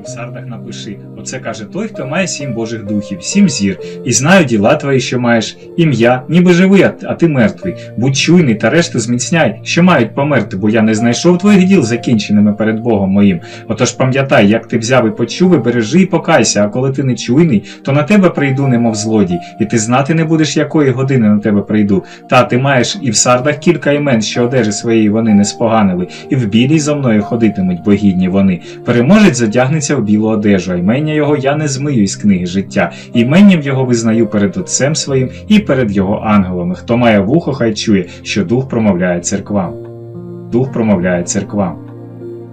в сардах напиши. Оце каже той, хто має сім Божих духів, сім зір, і знаю діла твої, що маєш ім'я, ніби живий, а- ти мертвий. Будь чуйний та решту зміцняй, що мають померти, бо я не знайшов твоїх діл закінченими перед Богом моїм. Отож пам'ятай, як ти взяв і почув, і бережи і покайся, а коли ти не чуйний, то на тебе прийду, немов злодій, і ти знати не будеш, якої години на тебе прийду. Та ти маєш і в сардах кілька імен, що одежі своєї вони не споганили, і в білій зо мною ходитимуть, бо гідні вони. Переможець задягнеться в білу одежу, а ймення його я не змию із книги життя. Іменням його визнаю перед Отцем своїм і перед його ангелами. Хто має вухо, хай чує, що дух промовляє церквам. Дух промовляє церквам.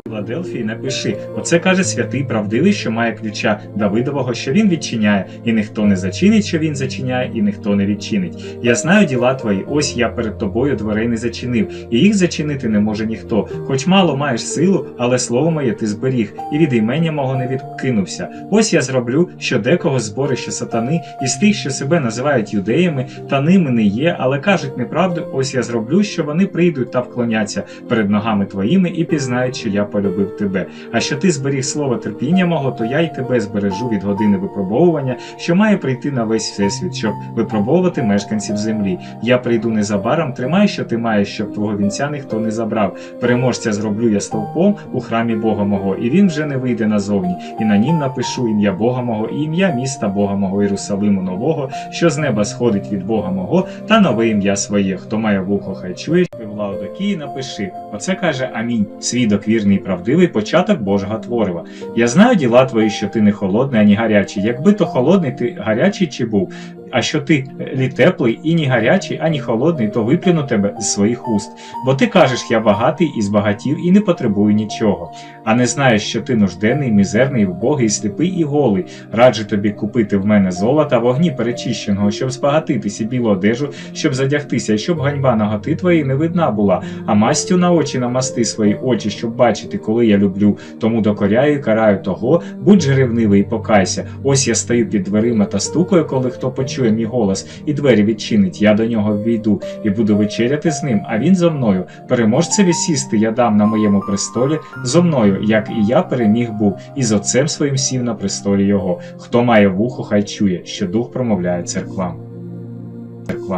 Філадельфії напиши, оце каже святий правдивий, що має ключа Давидового, що він відчиняє, і ніхто не зачинить, що він зачиняє, і ніхто не відчинить. Я знаю діла твої, ось я перед тобою дверей не зачинив, і їх зачинити не може ніхто. Хоч мало маєш силу, але слово моє ти зберіг, і від імення мого не відкинувся. Ось я зроблю, що декого зборище сатани, із тих, що себе називають юдеями, та ними не є, але кажуть неправду, ось я зроблю, що вони прийдуть та вклоняться перед ногами твоїми і пізнають, що я полюбив тебе. А що ти зберіг слово терпіння мого, то я й тебе збережу від години випробовування, що має прийти на весь всесвіт, щоб випробовувати мешканців землі. Я прийду незабаром, тримай, що ти маєш, щоб твого вінця ніхто не забрав. Переможця зроблю я стовпом у храмі Бога мого, і він вже не вийде назовні. І на нім напишу ім'я Бога мого і ім'я міста Бога мого Єрусалиму нового, що з неба сходить від Бога мого, та нове ім'я своє. Хто має вухо, хай чує. В і напиши. Оце каже Амінь, свідок вірний і правдивий, початок Божого творива. Я знаю діла твої, що ти не холодний, ані гарячий. Якби то холодний, ти гарячий чи був. А що ти лі теплий і ні гарячий, ані холодний, то виплюну тебе з своїх уст. Бо ти кажеш, я багатий і збагатів, і не потребую нічого. А не знаєш, що ти нужденний, мізерний, вбогий, сліпий і голий. Раджу тобі купити в мене золота, вогні перечищеного, щоб збагатитися білу одежу, щоб задягтися, і щоб ганьба наготи твоєї не видна була, а мастю на очі намасти свої очі, щоб бачити, коли я люблю. Тому докоряю і караю того, будь же ревнивий і покайся. Ось я стою під дверима та стукаю, коли хто почує мій голос, і двері відчинить. Я до нього ввійду і буду вечеряти з ним, а він зо мною. Переможцеві сісти я дам на моєму престолі зо мною, як і я переміг був, і з отцем своїм сів на престолі його. Хто має вухо, хай чує, що дух промовляє церквам. Церквам.